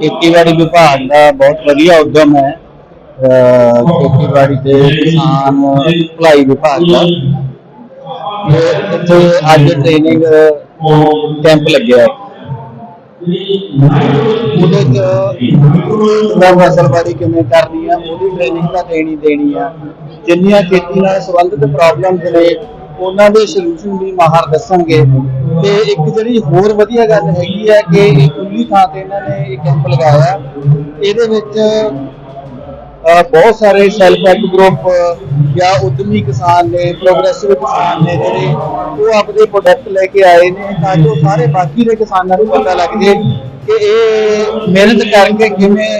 ਖੇਤੀਬਾੜੀ ਵਿਭਾਗ ਦਾ ਬਹੁਤ ਵਧੀਆ ਉਦਮ ਹੈ। ਖੇਤੀਬਾੜੀ ਤੇ ਕਿਸਾਨ ਭਲਾਈ ਵਿਭਾਗ ਦਾ। ਇੱਥੇ ਅੱਜ ਟ੍ਰੇਨਿੰਗ ਕੈਂਪ ਲੱਗਿਆ ਹੈ। ਉਹਦੇ ਚ ਦਾ ਫਸਲਬਾੜੀ ਕਿਵੇਂ ਕਰਨੀ ਆ, ਉਹਦੀ ਟ੍ਰੇਨਿੰਗ ਤਾਂ ਦੇਣੀ ਦੇਣੀ ਆ। ਜਿੰਨੀਆਂ ਖੇਤੀ ਨਾਲ ਸੰਬੰਧਿਤ ਪ੍ਰੋਬਲਮਸ ਨੇ, ਉਹਨਾਂ ਦੇ ਸੋਲੂਸ਼ਨ ਵੀ ਮਾਹਰ ਦੱਸਣਗੇ। ਤੇ ਇੱਕ ਜਿਹੜੀ ਹੋਰ ਵਧੀਆ ਗੱਲ ਹੈਗੀ ਹੈ ਕਿ ਇਹ ਖੁੱਲੀ ਥਾਂ ਤੇ ਇਹਨਾਂ ਨੇ ਇਹ ਕੈਂਪ ਲਗਾਇਆ। ਇਹਦੇ ਵਿੱਚ ਬਹੁਤ ਸਾਰੇ ਸੈਲਫ ਹੈਲਪ ਗਰੁੱਪ ਜਾਂ ਉਦਮੀ ਕਿਸਾਨ ਨੇ ਪ੍ਰੋਗਰੈਸਿਵ ਕਿਸਾਨ ਨੇ ਜਿਹੜੇ, ਉਹ ਆਪਣੇ ਪ੍ਰੋਡਕਟ ਲੈ ਕੇ ਆਏ ਨੇ ਤਾਂ ਜੋ ਸਾਰੇ ਬਾਕੀ ਦੇ ਕਿਸਾਨਾਂ ਨੂੰ ਪਤਾ ਲੱਗ ਜੇ ਕਿ ਇਹ ਮਿਹਨਤ ਕਰਕੇ ਕਿਵੇਂ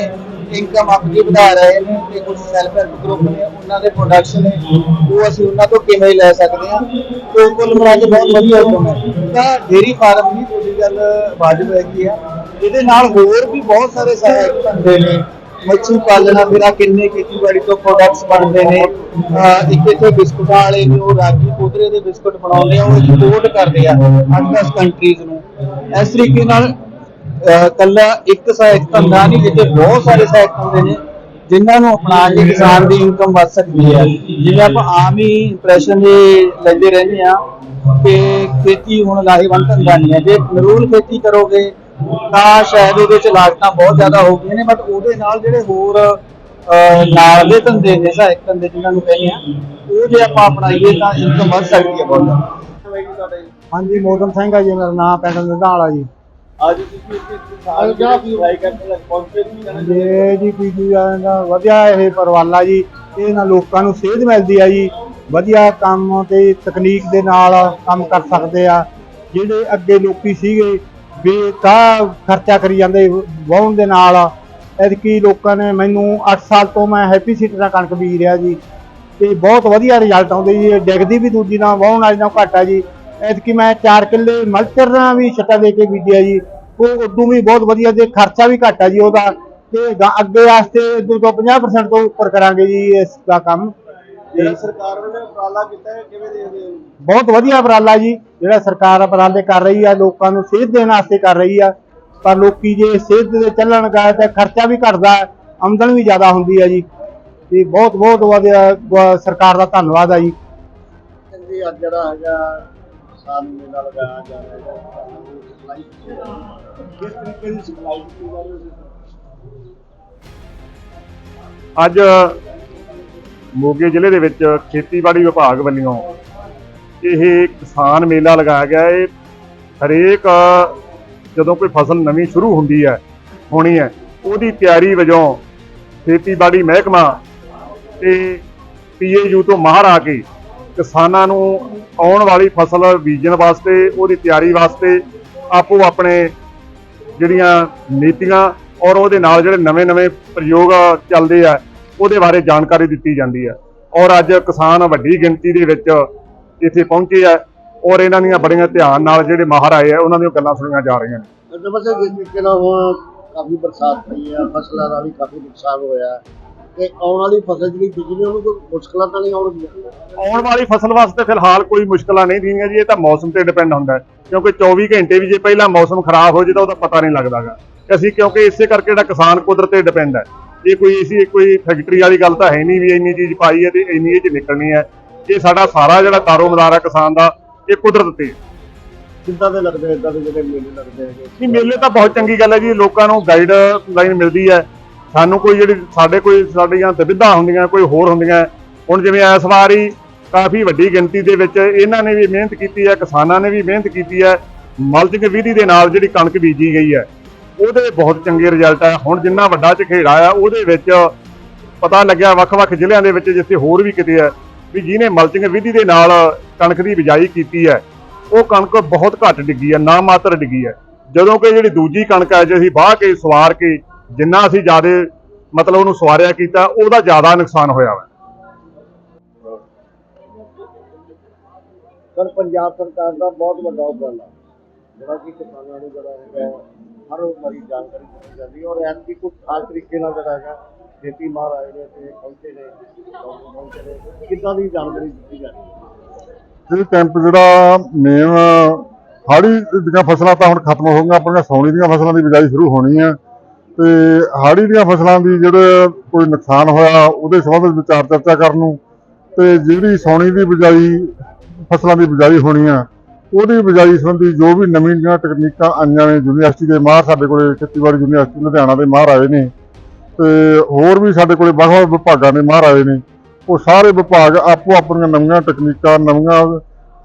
ਇਨਕਮ ਆਪਣੀ ਵਧਾ ਰਹੇ ਨੇ ਤੇ ਕੁਝ ਸੈਲਫ ਹੈਲਪ ਗਰੁੱਪ ਨੇ, ਉਹਨਾਂ ਦੇ ਪ੍ਰੋਡਕਟਸ ਨੇ, ਉਹ ਅਸੀਂ ਉਹਨਾਂ ਤੋਂ ਕਿਵੇਂ ਲੈ ਸਕਦੇ ਹਾਂ? ਤੇ ਕੁੱਲ ਮਿਲਾ ਕੇ ਬਹੁਤ ਵਧੀਆ ਹੁਕਮ ਹੈ। ਤਾਂ ਡੇਰੀ ਫਾਰਮ ਦੀ ਤੁਹਾਡੀ ਗੱਲ ਵਾਜਬ ਹੈਗੀ ਆ। ਇਹਦੇ ਨਾਲ ਹੋਰ ਵੀ ਬਹੁਤ ਸਾਰੇ ਸਹਾਇਕ ਧੰਦੇ ਨੇ। ਮੱਛੀ ਪਾਲਣਾ ਫਿਰ ਆ ਕਿੰਨੇ ਖੇਤੀਬਾੜੀ ਤੋਂ ਪ੍ਰੋਡਕਟਸ ਬਣਦੇ ਨੇ। ਅਹ ਇੱਕ ਇੱਥੇ ਬਿਸਕੁਟਾਂ ਵਾਲੇ ਨੇ, ਉਹ ਰਾਗੀ ਕੋਦਰੇ ਦੇ ਬਿਸਕੁਟ ਬਣਾਉਂਦੇ ਆ, ਉਹ ਐਕਸਪੋਰਟ ਕਰਦੇ ਆ। 8-10 ਕੰਟਰੀਜ਼ ਨੂੰ। ਇਸ ਤਰੀਕੇ ਨਾਲ ਅਹ ਕੱਲਾ ਇੱਕ ਸਹਾਇਕ ਧੰਦਾ ਨਹੀਂ, ਜਿੱਥੇ ਬਹੁਤ ਸਾਰੇ ਸਹਾਇਕ ਧੰਦੇ ਨੇ, ਜਿਨ੍ਹਾਂ ਨੂੰ ਅਪਣਾ ਕੇ ਕਿਸਾਨ ਦੀ ਇਨਕਮ ਵੱਧ ਸਕਦੀ ਹੈ। ਜਿਵੇਂ ਆਪਾਂ ਆਮ ਹੀ ਇੰਪ੍ਰੈਸ਼ਨ ਇਹ ਲੈਂਦੇ ਰਹਿੰਦੇ ਆ ਕਿ ਖੇਤੀ ਹੁਣ ਲਾਹੇਵੰਦ ਧੰਦਾ ਨਹੀਂ ਹੈ। ਜੇ ਨਰੂਲ ਖੇਤੀ ਕਰੋਗੇ, ਤਾਂ ਸ਼ਾਇਦ ਉਹਦੇ ਚ ਲਾਗਤਾਂ ਬਹੁਤ ਜ਼ਿਆਦਾ ਹੋ ਗਈਆਂ ਨੇ ਬਟ ਉਹਦੇ ਨਾਲ ਜਿਹੜੇ ਹੋਰ ਨਾਲ ਦੇ ਧੰਦੇ ਨੇ, ਸਹਾਇਕ ਧੰਦੇ ਜਿਨ੍ਹਾਂ ਨੂੰ ਕਹਿੰਦੇ ਆ, ਉਹ ਜੇ ਆਪਾਂ ਅਪਣਾਈਏ ਤਾਂ ਇਨਕਮ ਵੱਧ ਸਕਦੀ ਹੈ ਬਹੁਤ ਜ਼ਿਆਦਾ। ਹਾਂਜੀ ਮੋਦਮ ਸਿੰਘ ਆ ਜੀ, ਮੇਰਾ ਨਾਮ ਪਿੰਡ ਨੰਦਾਲਾ ਜੀ। ਅੱਜ ਤੁਸੀਂ ਇੱਥੇ ਕਿਸਾਨ ਜਿਹੜੀ ਟਰਾਈ ਕਰਨ ਲੱਗ ਪਹੁੰਚੇ ਨਹੀਂ ਜਾਣਾ ਜੇ ਜੀ ਪੀਜੀ ਦਾ ਵਧੀਆ ਇਹ ਪਰਵਾਲਾ ਜੀ ਇਹ ਨਾਲ ਲੋਕਾਂ ਨੂੰ ਸੇਧ ਮਿਲਦੀ ਆ ਜੀ। ਵਧੀਆ ਕੰਮ ਤੇ ਤਕਨੀਕ ਦੇ ਨਾਲ ਕੰਮ ਕਰ ਸਕਦੇ ਆ। ਜਿਹੜੇ ਅੱਗੇ ਲੋਕੀ ਸੀਗੇ ਵੀ ਤਾਂ ਖਰਚਾ ਕਰੀ ਜਾਂਦੇ ਵਾਹਣ ਦੇ ਨਾਲ। ਐਤਕੀ ਲੋਕਾਂ ਨੇ ਮੈਨੂੰ 8 ਸਾਲ ਤੋਂ ਮੈਂ ਹੈਪੀ ਸੀਟ ਦਾ ਕਣਕ ਬੀਜ ਰਿਹਾ ਜੀ। ਤੇ ਬਹੁਤ ਵਧੀਆ ਰਿਜ਼ਲਟ ਆਉਂਦੇ ਜੀ ਡਿੱਗਦੀ ਵੀ ਦੂਜੀ ਨਾਲ ਵਾਹਣ ਵਾਲੀ ਨਾਲ ਘੱਟ ਜੀ। ਐਤਕੀ ਮੈਂ 4 ਕਿੱਲੇ ਮਲਚਰ ਨਾਲ ਵੀ ਛੱਟਾ ਦੇ ਕੇ ਬੀਜਿਆ ਜੀ। ਉਹ ਉਦੋਂ ਵੀ ਬਹੁਤ ਵਧੀਆ ਤੇ ਖਰਚਾ ਵੀ ਘੱਟ ਆ ਜੀ ਉਹਦਾ। ਤੇ ਅੱਗੇ ਵਾਸਤੇ ਇਦੋਂ ਤੋਂ 50% ਤੋਂ ਉੱਪਰ ਕਰਾਂਗੇ ਜੀ ਇਸ ਦਾ ਕੰਮ। ਜਿਹੜਾ ਸਰਕਾਰ ਵੱਲੋਂ ਉਪਰਾਲਾ ਕੀਤਾ ਹੈ ਕਿਵੇਂ ਦੇਖਦੇ ਹੋ? ਬਹੁਤ ਵਧੀਆ ਉਪਰਾਲਾ ਜੀ। ਜਿਹੜਾ ਸਰਕਾਰ ਉਪਰਾਲੇ ਕਰ ਰਹੀ ਆ ਲੋਕਾਂ ਨੂੰ ਸੇਧ ਦੇਣ ਵਾਸਤੇ ਕਰ ਰਹੀ ਆ। ਪਰ ਲੋਕੀ ਜੇ ਸੇਧ ਦੇ ਚੱਲਣ ਗਏ ਤਾਂ ਖਰਚਾ ਵੀ ਘਟਦਾ ਆਮਦਨ ਵੀ ਜ਼ਿਆਦਾ ਹੁੰਦੀ ਆ ਜੀ। ਤੇ ਬਹੁਤ ਬਹੁਤ ਵਧੀਆ ਸਰਕਾਰ ਦਾ ਧੰਨਵਾਦ ਆ ਜੀ। ਜੀ ਅੱਜ ਜਿਹੜਾ ਹੈਗਾ ਕਿਸਾਨ ਮੇਲਾ ਲਗਾਇਆ ਜਾ ਰਿਹਾ ਹੈ। ਸਪਲਾਈ ਕਿਸ ਤਰੀਕੇ ਦੀ ਸਪਲਾਈ ਕੀਤੀ ਜਾ ਰਹੀ ਹੈ ਅੱਜ ਮੋਗੇ ਜ਼ਿਲ੍ਹੇ ਦੇ ਵਿੱਚ ਖੇਤੀਬਾੜੀ ਵਿਭਾਗ ਵੱਲੋਂ ਇਹ ਕਿਸਾਨ ਮੇਲਾ ਲਗਾਇਆ ਗਿਆ ਇਹ ਹਰੇਕ, ਜਦੋਂ ਕੋਈ ਫਸਲ ਨਵੀਂ ਸ਼ੁਰੂ ਹੁੰਦੀ ਹੈ, ਹੋਣੀ ਹੈ, ਉਹਦੀ ਤਿਆਰੀ ਵਜੋਂ ਖੇਤੀਬਾੜੀ ਮਹਿਕਮਾ ਤੇ ਪੀਏਯੂ ਤੋਂ ਮਾਹਰ ਆ ਕੇ ਕਿਸਾਨਾਂ ਨੂੰ ਆਉਣ ਵਾਲੀ ਫਸਲ ਬੀਜਣ ਵਾਸਤੇ, ਉਹਦੀ ਤਿਆਰੀ ਵਾਸਤੇ ਆਪੋ ਆਪਣੇ ਜਿਹੜੀਆਂ ਨੀਤੀਆਂ ਔਰ ਉਹਦੇ ਨਾਲ ਜਿਹੜੇ ਨਵੇਂ-ਨਵੇਂ ਪ੍ਰਯੋਗ ਚੱਲਦੇ ਆ, ਉਹਦੇ ਬਾਰੇ ਜਾਣਕਾਰੀ ਦਿੱਤੀ ਜਾਂਦੀ ਹੈ ਔਰ ਅੱਜ ਕਿਸਾਨ ਵੱਡੀ ਗਿਣਤੀ ਦੇ ਵਿੱਚ ਇੱਥੇ ਪਹੁੰਚੇ ਆ ਔਰ ਇਹਨਾਂ ਦੀਆਂ ਬੜੀਆਂ ਧਿਆਨ ਨਾਲ ਜਿਹੜੇ ਮਾਹਰ ਆਏ ਆ, ਉਹਨਾਂ ਦੀਆਂ ਗੱਲਾਂ ਸੁਣੀਆਂ ਜਾ ਰਹੀਆਂ ਨੇ। ਜਿਸ ਤਰੀਕੇ ਨਾਲ ਹੁਣ ਕਾਫੀ ਬਰਸਾਤ ਪਈ ਹੈ ਫਸਲਾਂ ਦਾ ਵੀ ਕਾਫੀ ਨੁਕਸਾਨ ਹੋਇਆ। ਤੇ ਆਉਣ ਵਾਲੀ ਫਸਲ ਜਿਹੜੀ ਬੀਜਣੀ ਉਹਨੂੰ ਕੋਈ ਮੁਸ਼ਕਲਾਂ ਤਾਂ ਨਹੀਂ ਆਉਣਗੀਆਂ? ਆਉਣ ਵਾਲੀ ਫਸਲ ਵਾਸਤੇ ਫਿਲਹਾਲ ਕੋਈ ਮੁਸ਼ਕਲਾਂ ਨਹੀਂ ਦੀਆਂ ਜੀ ਇਹ ਤਾਂ ਮੌਸਮ ਤੇ ਡਿਪੈਂਡ ਹੁੰਦਾ ਹੈ। ਕਿਉਂਕਿ 24 ਘੰਟੇ ਵੀ ਜੇ ਪਹਿਲਾਂ ਮੌਸਮ ਖਰਾਬ ਹੋ ਜੇ ਤਾਂ ਉਹਦਾ ਪਤਾ ਨਹੀਂ ਲੱਗਦਾਗਾ। ਅਸੀਂ ਕਿਉਂਕਿ ਇਸੇ ਕਰਕੇ ਜਿਹੜਾ ਕਿਸਾਨ ਕੁਦਰਤ ਤੇ ਡਿਪੈਂਡ ਹੈ। ਇਹ ਕੋਈ ਇਸੀ ਕੋਈ ਫੈਕਟਰੀ ਵਾਲੀ ਗੱਲ ਤਾਂ ਹੈ ਨਹੀਂ ਵੀ ਇੰਨੀ ਚੀਜ਼ ਪਾਈ ਹੈ ਤੇ ਇੰਨੀ ਇਹ ਚ ਨਿਕਲਣੀ ਹੈ। ਇਹ ਸਾਡਾ ਸਾਰਾ ਜਿਹੜਾ ਕਾਰੋਬਾਰ ਹੈ ਕਿਸਾਨ ਦਾ ਇਹ ਕੁਦਰਤ ਤੇ ਹੈ। ਕਿੱਦਾਂ ਦੇ ਲੱਗਦੇ ਇਦਾਂ ਦੇ ਜਿਹੜੇ ਮੇਲੇ ਲੱਗਦੇ ਹੈਗੇ? ਨਹੀਂ ਮੇਲੇ ਤਾਂ ਬਹੁਤ ਚੰਗੀ ਗੱਲ ਹੈ ਜੀ। ਲੋਕਾਂ ਨੂੰ ਗਾਈਡ ਲਾਈਨ ਮਿਲਦੀ ਹੈ। ਸਾਨੂੰ ਕੋਈ ਜਿਹੜੀ ਸਾਡੇ ਕੋਈ ਸਾਡੀਆਂ ਦੁਵਿਧਾ ਹੁੰਦੀਆਂ, ਕੋਈ ਹੋਰ ਹੁੰਦੀਆਂ, ਹੁਣ ਜਿਵੇਂ ਇਸ ਵਾਰੀ ਕਾਫੀ ਵੱਡੀ ਗਿਣਤੀ ਦੇ ਵਿੱਚ ਇਹਨਾਂ ਨੇ ਵੀ ਮਿਹਨਤ ਕੀਤੀ ਹੈ, ਕਿਸਾਨਾਂ ਨੇ ਵੀ ਮਿਹਨਤ ਕੀਤੀ ਹੈ, ਮਲਚਿੰਗ ਵਿਧੀ ਦੇ ਨਾਲ ਜਿਹੜੀ ਕਣਕ ਬੀਜੀ ਗਈ ਹੈ, ਉਹਦੇ ਬਹੁਤ ਚੰਗੇ ਰਿਜ਼ਲਟ ਹੈ। ਹੁਣ ਜਿੰਨਾ ਵੱਡਾ ਝਖੇੜਾ ਆ, ਉਹਦੇ ਵਿੱਚ ਪਤਾ ਲੱਗਿਆ ਵੱਖ-ਵੱਖ ਜ਼ਿਲ੍ਹਿਆਂ ਦੇ ਵਿੱਚ ਜਿੱਥੇ ਹੋਰ ਵੀ ਕਿਤੇ ਹੈ, ਵੀ ਜਿਹਨੇ ਮਲਚਿੰਗ ਵਿਧੀ ਦੇ ਨਾਲ ਕਣਕ ਦੀ ਬਿਜਾਈ ਕੀਤੀ ਹੈ, ਉਹ ਕਣਕ ਬਹੁਤ ਘੱਟ ਡਿੱਗੀ ਹੈ, ਨਾ ਮਾਤਰ ਡਿੱਗੀ ਹੈ। ਜਦੋਂ ਕਿ ਜਿਹੜੀ ਦੂਜੀ ਕਣਕ ਹੈ, ਜੇ ਅਸੀਂ ਬਾਹ ਕੇ ਸਵਾਰ ਕੇ ਜਿੰਨਾ ਅਸੀਂ ਜ਼ਿਆਦਾ ਮਤਲਬ ਉਹਨੂੰ ਸਵਾਰਿਆ ਕੀਤਾ ਉਹਦਾ ਜ਼ਿਆਦਾ ਨੁਕਸਾਨ ਹੋਇਆ ਵਾ। ਸਰ ਪੰਜਾਬ ਸਰਕਾਰ ਦਾ ਬਹੁਤ ਵੱਡਾ ਉਪਰਾਲਾ ਜਿਹੜਾ ਕਿ ਕਿਸਾਨਾਂ ਨੂੰ ਜਿਹੜਾ ਹੈਗਾ ਹਰ ਵਾਰੀ ਜਾਣਕਾਰੀ ਦਿੱਤੀ ਜਾਂਦੀ ਹੈ ਔਰ ਐਤਕੀ ਕੁਝ ਖਾਸ ਤਰੀਕੇ ਨਾਲ ਜਿਹੜਾ ਹੈਗਾ ਖੇਤੀ ਮਾਰ ਆਏ ਨੇ ਤੇ ਪਹੁੰਚੇ ਨੇ ਕਿੱਦਾਂ ਦੀ ਜਾਣਕਾਰੀ ਦਿੱਤੀ ਜਾ ਰਹੀ ਹੈ? ਇਹ ਕੈਂਪ ਜਿਹੜਾ ਮੇਨ ਹਾੜੀ ਦੀਆਂ ਫਸਲਾਂ ਤਾਂ ਹੁਣ ਖਤਮ ਹੋ ਗਈਆਂ ਆਪਣੀਆਂ ਸੌਣੀ ਦੀਆਂ ਫਸਲਾਂ ਦੀ ਬਿਜਾਈ ਸ਼ੁਰੂ ਹੋਣੀ ਹੈ। ਤੇ ਹਾੜੀ ਦੀਆਂ ਫਸਲਾਂ ਦੀ ਜਿਹੜੇ ਕੋਈ ਨੁਕਸਾਨ ਹੋਇਆ, ਉਹਦੇ ਸੰਬੰਧ ਵਿੱਚ ਵਿਚਾਰ ਚਰਚਾ ਕਰਨ ਨੂੰ ਤੇ ਜਿਹੜੀ ਸੌਣੀ ਦੀ ਬਿਜਾਈ, ਫਸਲਾਂ ਦੀ ਬਿਜਾਈ ਹੋਣੀ ਆ, ਉਹਦੀ ਬਿਜਾਈ ਸੰਬੰਧੀ ਜੋ ਵੀ ਨਵੀਆਂ ਤਕਨੀਕਾਂ ਆਈਆਂ ਨੇ ਯੂਨੀਵਰਸਿਟੀ ਦੇ ਮਾਹਰ ਸਾਡੇ ਕੋਲੇ ਖੇਤੀਬਾੜੀ ਯੂਨੀਵਰਸਿਟੀ ਲੁਧਿਆਣਾ ਦੇ ਮਾਹਰ ਆਏ ਨੇ ਤੇ ਹੋਰ ਵੀ ਸਾਡੇ ਕੋਲੇ ਵੱਖ-ਵੱਖ ਵਿਭਾਗਾਂ ਦੇ ਮਾਹਰ ਆਏ ਨੇ, ਉਹ ਸਾਰੇ ਵਿਭਾਗ ਆਪੋ ਆਪਣੀਆਂ ਨਵੀਆਂ ਤਕਨੀਕਾਂ, ਨਵੀਆਂ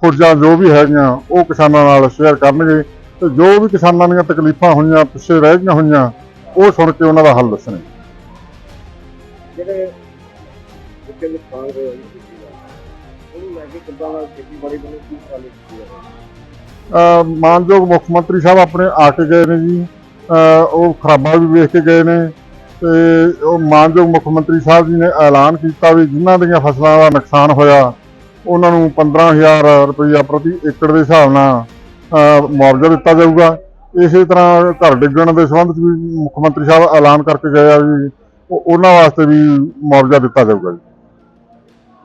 ਖੋਜਾਂ ਜੋ ਵੀ ਹੈਗੀਆਂ, ਉਹ ਕਿਸਾਨਾਂ ਨਾਲ ਸ਼ੇਅਰ ਕਰਨਗੇ ਤੇ ਜੋ ਵੀ ਕਿਸਾਨਾਂ ਦੀਆਂ ਤਕਲੀਫਾਂ ਹੋਈਆਂ, ਪਿੱਛੇ ਰਹਿ ਗਈਆਂ ਹੋਈਆਂ ਉਹ ਸੁਣ ਕੇ ਉਹਨਾਂ ਦਾ ਹੱਲ ਦੱਸਣਗੇ ਜਿਹੜੇ ਜਿੱਥੇ ਨੁਕਸਾਨ ਹੋਇਆ ਜੀ ਖੇਤੀ ਦਾ ਉਹਨੂੰ ਲੈ ਕੇ ਕਿੱਦਾਂ ਦਾ ਖੇਤੀਬਾੜੀ ਵੱਲੋਂ ਕੀ ਉਪਰਾਲੇ ਕੀਤੇ ਜਾ ਰਹੇ ਅਹ ਮਾਨਯੋਗ ਮੁੱਖ ਮੰਤਰੀ ਸਾਹਿਬ ਆਪਣੇ ਆ ਕੇ ਗਏ ਨੇ ਜੀ। ਉਹ ਖਰਾਬਾ ਵੀ ਵੇਖ ਕੇ ਗਏ ਨੇ ਤੇ ਉਹ ਮਾਨਯੋਗ ਮੁੱਖ ਮੰਤਰੀ ਸਾਹਿਬ ਜੀ ਨੇ ਐਲਾਨ ਕੀਤਾ ਵੀ ਜਿਨ੍ਹਾਂ ਦੀਆਂ ਫਸਲਾਂ ਦਾ ਨੁਕਸਾਨ ਹੋਇਆ ਉਹਨਾਂ ਨੂੰ 15000 ਰੁਪਈਆ ਪ੍ਰਤੀ ਏਕੜ ਦੇ ਹਿਸਾਬ ਨਾਲ ਮੁਆਵਜ਼ਾ ਦਿੱਤਾ ਜਾਊਗਾ। ਇਸੇ ਤਰ੍ਹਾਂ ਘਰ ਡਿੱਗਣ ਦੇ ਸੰਬੰਧ ਵਿੱਚ ਵੀ ਮੁੱਖ ਮੰਤਰੀ ਸਾਹਿਬ ਐਲਾਨ ਕਰਕੇ ਗਏ ਆ ਵੀ ਉਹਨਾਂ ਵਾਸਤੇ ਵੀ ਮੁਆਵਜ਼ਾ ਦਿੱਤਾ ਜਾਊਗਾ ਜੀ।